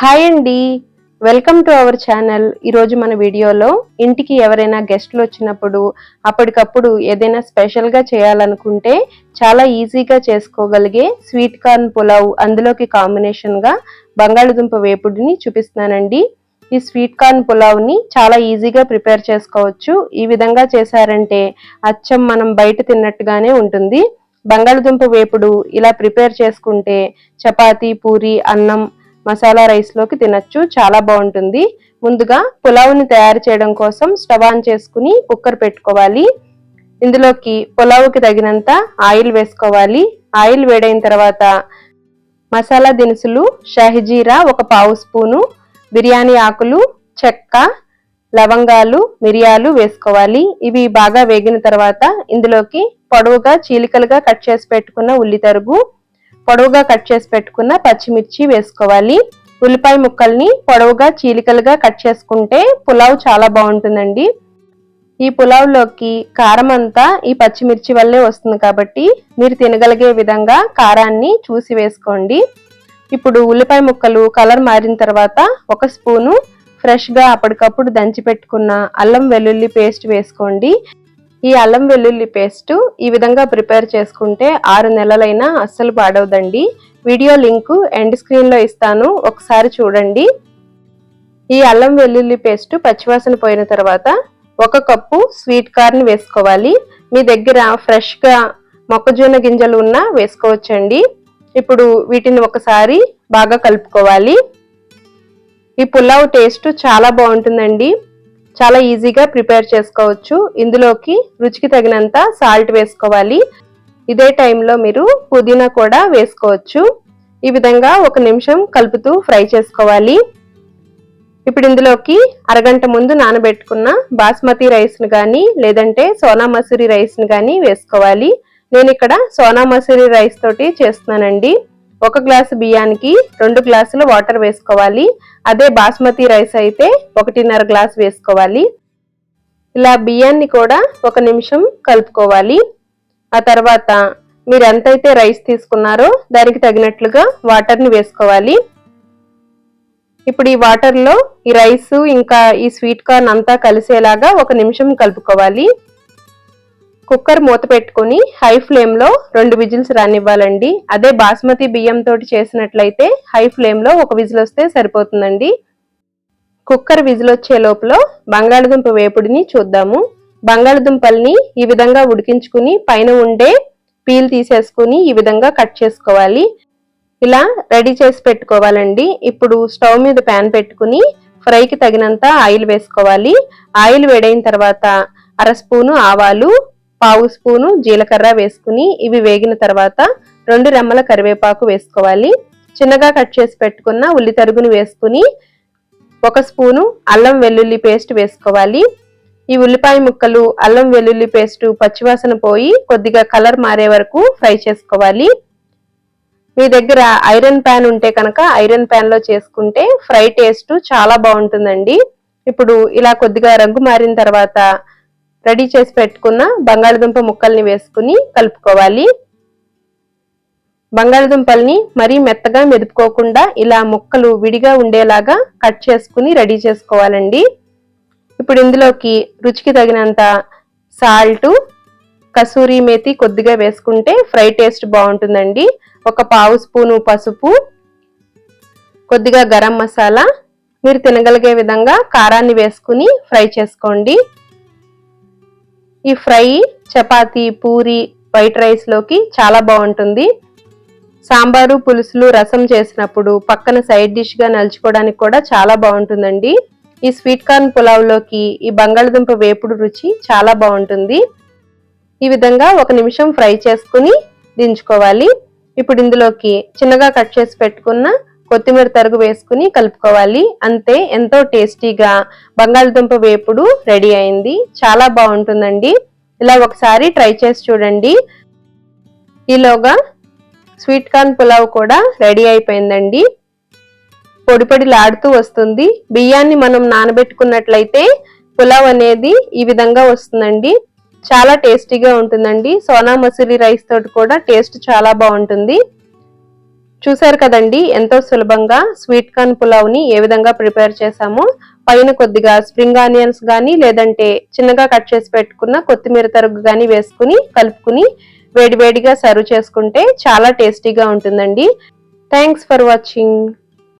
Hi అండి. Welcome to our channel. ఈరోజు మన వీడియోలో ఇంటికి ఎవరైనా గెస్ట్లు వచ్చినప్పుడు అప్పటికప్పుడు ఏదైనా స్పెషల్గా చేయాలనుకుంటే చాలా ఈజీగా చేసుకోగలిగే స్వీట్ కార్న్ పులావ్ అందులోకి కాంబినేషన్గా బంగాళదుంప వేపుడిని చూపిస్తున్నానండి. ఈ స్వీట్ కార్న్ పులావ్ని చాలా ఈజీగా ప్రిపేర్ చేసుకోవచ్చు. ఈ విధంగా చేశారంటే అచ్చం మనం బయట తిన్నట్టుగానే ఉంటుంది. బంగాళదుంప వేపుడు ఇలా ప్రిపేర్ చేసుకుంటే చపాతీ పూరి అన్నం మసాలా రైస్లోకి తినచ్చు. చాలా బాగుంటుంది. ముందుగా పులావుని తయారు చేయడం కోసం స్టవ్ ఆన్ చేసుకుని కుక్కర్ పెట్టుకోవాలి. ఇందులోకి పులావుకి తగినంత ఆయిల్ వేసుకోవాలి. ఆయిల్ వేడైన తర్వాత మసాలా దినుసులు షాహిజీరా ఒక పావు స్పూను బిర్యానీ ఆకులు చెక్క లవంగాలు మిరియాలు వేసుకోవాలి. ఇవి బాగా వేగిన తర్వాత ఇందులోకి పొడవుగా చీలికలుగా కట్ చేసి పెట్టుకున్న ఉల్లి తరుగు పొడవుగా కట్ చేసి పెట్టుకున్న పచ్చిమిర్చి వేసుకోవాలి. ఉల్లిపాయ ముక్కల్ని పొడవుగా చీలికలుగా కట్ చేసుకుంటే పులావ్ చాలా బాగుంటుందండి. ఈ పులావ్లోకి కారం అంతా ఈ పచ్చిమిర్చి వల్లే వస్తుంది కాబట్టి మీరు తినగలిగే విధంగా కారాన్ని చూసి వేసుకోండి. ఇప్పుడు ఉల్లిపాయ ముక్కలు కలర్ మారిన తర్వాత ఒక స్పూను ఫ్రెష్గా అప్పటికప్పుడు దంచి పెట్టుకున్న అల్లం వెల్లుల్లి పేస్ట్ వేసుకోండి. ఈ అల్లం వెల్లుల్లి పేస్ట్ ఈ విధంగా ప్రిపేర్ చేసుకుంటే ఆరు నెలలైనా అస్సలు పాడవదండి. వీడియో లింకు ఎండ్ స్క్రీన్లో ఇస్తాను. ఒకసారి చూడండి. ఈ అల్లం వెల్లుల్లి పేస్ట్ పచ్చివాసన పోయిన తర్వాత ఒక కప్పు స్వీట్ కార్న్ వేసుకోవాలి. మీ దగ్గర ఫ్రెష్గా మొక్కజొన్న గింజలు ఉన్నా వేసుకోవచ్చండి. ఇప్పుడు వీటిని ఒకసారి బాగా కలుపుకోవాలి. ఈ పులావ్ టేస్ట్ చాలా బాగుంటుందండి. చాలా ఈజీగా ప్రిపేర్ చేసుకోవచ్చు. ఇందులోకి రుచికి తగినంత సాల్ట్ వేసుకోవాలి. ఇదే టైంలో మీరు పుదీనా కూడా వేసుకోవచ్చు. ఈ విధంగా ఒక నిమిషం కలుపుతూ ఫ్రై చేసుకోవాలి. ఇప్పుడు ఇందులోకి అరగంట ముందు నానబెట్టుకున్న బాస్మతి రైస్ను కానీ లేదంటే సోనా మసూరి రైస్ను కానీ వేసుకోవాలి. నేను ఇక్కడ సోనా మసూరి రైస్ తోటి చేస్తున్నానండి. ఒక గ్లాసు బియ్యానికి రెండు గ్లాసులు వాటర్ వేసుకోవాలి. అదే బాస్మతి రైస్ అయితే ఒకటిన్నర గ్లాస్ వేసుకోవాలి. ఇలా బియ్యాన్ని కూడా ఒక నిమిషం కలుపుకోవాలి. ఆ తర్వాత మీరు ఎంతైతే రైస్ తీసుకున్నారో దానికి తగినట్లుగా వాటర్ని వేసుకోవాలి. ఇప్పుడు ఈ వాటర్లో ఈ రైస్ ఇంకా ఈ స్వీట్ కార్న్ అంతా కలిసేలాగా ఒక నిమిషం కలుపుకోవాలి. కుక్కర్ మూత పెట్టుకుని హై ఫ్లేమ్లో రెండు విజిల్స్ రానివ్వాలండి. అదే బాస్మతి బియ్యంతో చేసినట్లయితే హై ఫ్లేమ్లో ఒక విజిల్ వస్తే సరిపోతుందండి. కుక్కర్ విజిల్ వచ్చే లోపల బంగాళదుంప వేపుడిని చూద్దాము. బంగాళదుంపల్ని ఈ విధంగా ఉడికించుకుని పైన ఉండే పీల్ తీసేసుకుని ఈ విధంగా కట్ చేసుకోవాలి. ఇలా రెడీ చేసి పెట్టుకోవాలండి. ఇప్పుడు స్టవ్ మీద ప్యాన్ పెట్టుకుని ఫ్రైకి తగినంత ఆయిల్ వేసుకోవాలి. ఆయిల్ వేడైన తర్వాత అర స్పూను ఆవాలు పావు స్పూను జీలకర్ర వేసుకుని ఇవి వేగిన తర్వాత రెండు రెమ్మల కరివేపాకు వేసుకోవాలి. చిన్నగా కట్ చేసి పెట్టుకున్న ఉల్లి తరుగును వేసుకుని ఒక స్పూను అల్లం వెల్లుల్లి పేస్ట్ వేసుకోవాలి. ఈ ఉల్లిపాయ ముక్కలు అల్లం వెల్లుల్లి పేస్ట్ పచ్చివాసన పోయి కొద్దిగా కలర్ మారే వరకు ఫ్రై చేసుకోవాలి. మీ దగ్గర ఐరన్ ప్యాన్ ఉంటే కనుక ఐరన్ ప్యాన్లో చేసుకుంటే ఫ్రై టేస్ట్ చాలా బాగుంటుందండి. ఇప్పుడు ఇలా కొద్దిగా రంగు మారిన తర్వాత రెడీ చేసి పెట్టుకున్న బంగాళదుంప ముక్కల్ని వేసుకుని కలుపుకోవాలి. బంగాళదుంపల్ని మరీ మెత్తగా మెదుపుకోకుండా ఇలా ముక్కలు విడిగా ఉండేలాగా కట్ చేసుకుని రెడీ చేసుకోవాలండి. ఇప్పుడు ఇందులోకి రుచికి తగినంత సాల్ట్ కసూరి మేతి కొద్దిగా వేసుకుంటే ఫ్రై టేస్ట్ బాగుంటుందండి. ఒక పావు స్పూను పసుపు కొద్దిగా గరం మసాలా మీరు తినగలిగే విధంగా కారాన్ని వేసుకుని ఫ్రై చేసుకోండి. ఈ ఫ్రై చపాతీ పూరి వైట్ రైస్లోకి చాలా బాగుంటుంది. సాంబారు పులుసులు రసం చేసినప్పుడు పక్కన సైడ్ డిష్గా నలుచుకోవడానికి కూడా చాలా బాగుంటుందండి. ఈ స్వీట్ కార్న్ పులావ్లోకి ఈ బంగాళదుంప వేపుడు రుచి చాలా బాగుంటుంది. ఈ విధంగా ఒక నిమిషం ఫ్రై చేసుకుని దించుకోవాలి. ఇప్పుడు ఇందులోకి చిన్నగా కట్ చేసి పెట్టుకున్న కొత్తిమీర తరుగు వేసుకుని కలుపుకోవాలి. అంతే ఎంతో టేస్టీగా బంగాళదుంప వేపుడు రెడీ అయింది. చాలా బాగుంటుందండి. ఇలా ఒకసారి ట్రై చేసి చూడండి. ఈలోగా స్వీట్ కార్న్ పులావ్ కూడా రెడీ అయిపోయిందండి. పొడి పొడిలాడుతూ వస్తుంది. బియ్యాన్ని మనం నానబెట్టుకున్నట్లయితే పులావ్ అనేది ఈ విధంగా వస్తుందండి. చాలా టేస్టీగా ఉంటుందండి. సోనా మసూరి రైస్ తోటి కూడా టేస్ట్ చాలా బాగుంటుంది. చూసారు కదండి ఎంతో సులభంగా స్వీట్ కార్న్ పులావ్ని ఏ విధంగా ప్రిపేర్ చేసామో పైన కొద్దిగా స్ప్రింగ్ ఆనియన్స్ గానీ లేదంటే చిన్నగా కట్ చేసి పెట్టుకున్న కొత్తిమీర తరుగు గానీ వేసుకుని కలుపుకుని వేడివేడిగా సర్వ్ చేసుకుంటే చాలా టేస్టీగా ఉంటుందండి. Thanks for watching.